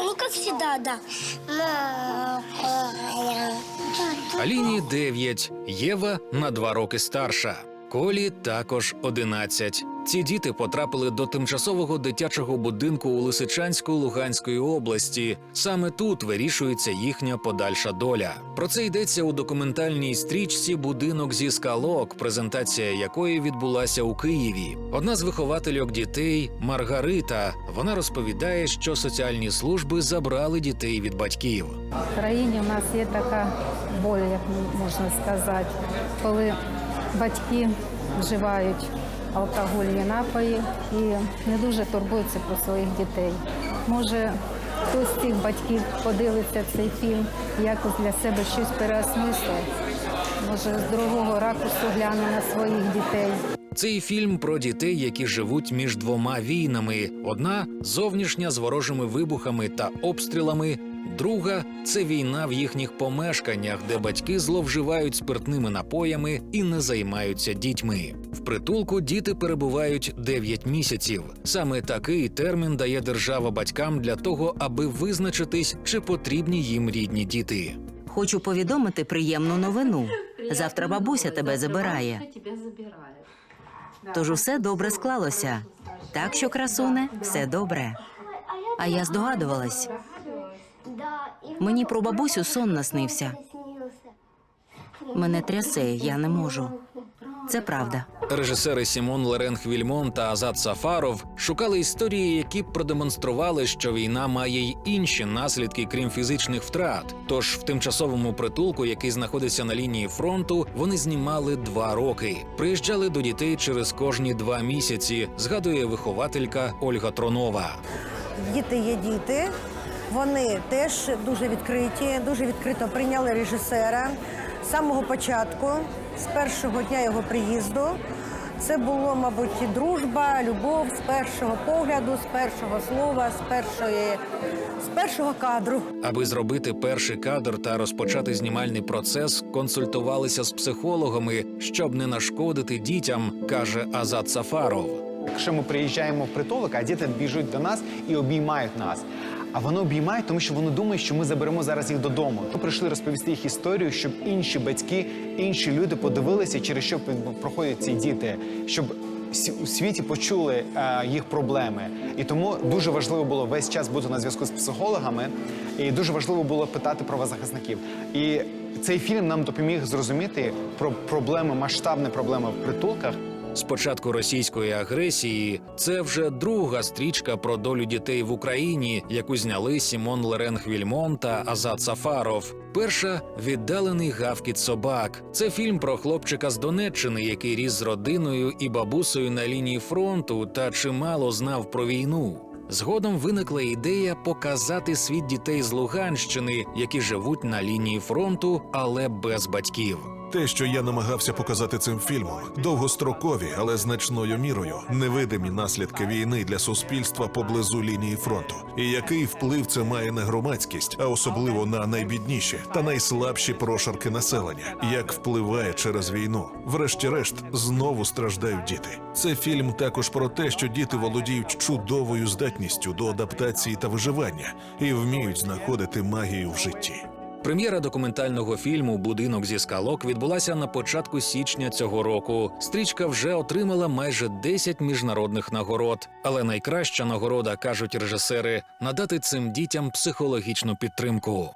ну, як всегда, да. Аліні 9, Єва на два роки старша. Колі також 11. Ці діти потрапили до тимчасового дитячого будинку у Лисичанську Луганської області. Саме тут вирішується їхня подальша доля. Про це йдеться у документальній стрічці Будинок зі скалок, презентація якої відбулася у Києві. Одна з виховательок дітей Маргарита. Вона розповідає, що соціальні служби забрали дітей від батьків. В країні у нас є така боль, як можна сказати, коли батьки вживають алкогольні напої і не дуже турбуються про своїх дітей. Може, хтось з цих батьків подивиться цей фільм, якось для себе щось переосмислить, може, з другого ракурсу гляне на своїх дітей. Цей фільм про дітей, які живуть між двома війнами: одна зовнішня з ворожими вибухами та обстрілами. Друга це війна в їхніх помешканнях, де батьки зловживають спиртними напоями і не займаються дітьми. В притулку діти перебувають 9 місяців. Саме такий термін дає держава батькам для того, аби визначитись, чи потрібні їм рідні діти. Хочу повідомити приємну новину. Завтра бабуся тебе забирає. Тож усе добре склалося. Так що, красуне, все добре. А я здогадувалась. Мені про бабусю сон наснився. Мене трясе, я не можу. Це правда. Режисери Сімон Лерен Хвільмон та Азат Сафаров шукали історії, які б продемонстрували, що війна має й інші наслідки, крім фізичних втрат. Тож в тимчасовому притулку, який знаходиться на лінії фронту, вони знімали два роки. Приїжджали до дітей через кожні два місяці. Згадує вихователька Ольга Тронова. Діти є діти. Вони теж дуже відкриті, дуже відкрито прийняли режисера з самого початку, з першого дня його приїзду. Це було, мабуть, і дружба, любов з першого погляду, з першого слова, з першої, з першого кадру. Аби зробити перший кадр та розпочати знімальний процес, консультувалися з психологами, щоб не нашкодити дітям, каже Азат Сафаров. Якщо ми приїжджаємо в притулок, а діти біжуть до нас і обіймають нас. А вони обіймають, тому що вони думають, що ми заберемо зараз їх додому. Ми прийшли розповісти їх історію, щоб інші батьки, інші люди подивилися, через що проходять ці діти, щоб у світі почули е, їх проблеми. І тому дуже важливо було весь час бути на зв'язку з психологами, і дуже важливо було питати правозахисників. І цей фільм нам допоміг зрозуміти про проблеми, масштабні проблеми в притулках. З початку російської агресії це вже друга стрічка про долю дітей в Україні, яку зняли Сімон Лерен Хвільмон та Азат Сафаров. Перша віддалений гавкіт собак. Це фільм про хлопчика з Донеччини, який ріс з родиною і бабусею на лінії фронту та чимало знав про війну. Згодом виникла ідея показати світ дітей з Луганщини, які живуть на лінії фронту, але без батьків. Те, що я намагався показати цим фільмом, довгострокові, але значною мірою невидимі наслідки війни для суспільства поблизу лінії фронту, і який вплив це має на громадськість, а особливо на найбідніші та найслабші прошарки населення, як впливає через війну. Врешті-решт знову страждають діти. Це фільм також про те, що діти володіють чудовою здатністю до адаптації та виживання і вміють знаходити магію в житті. Прем'єра документального фільму Будинок зі скалок відбулася на початку січня цього року. Стрічка вже отримала майже 10 міжнародних нагород. Але найкраща нагорода кажуть режисери надати цим дітям психологічну підтримку.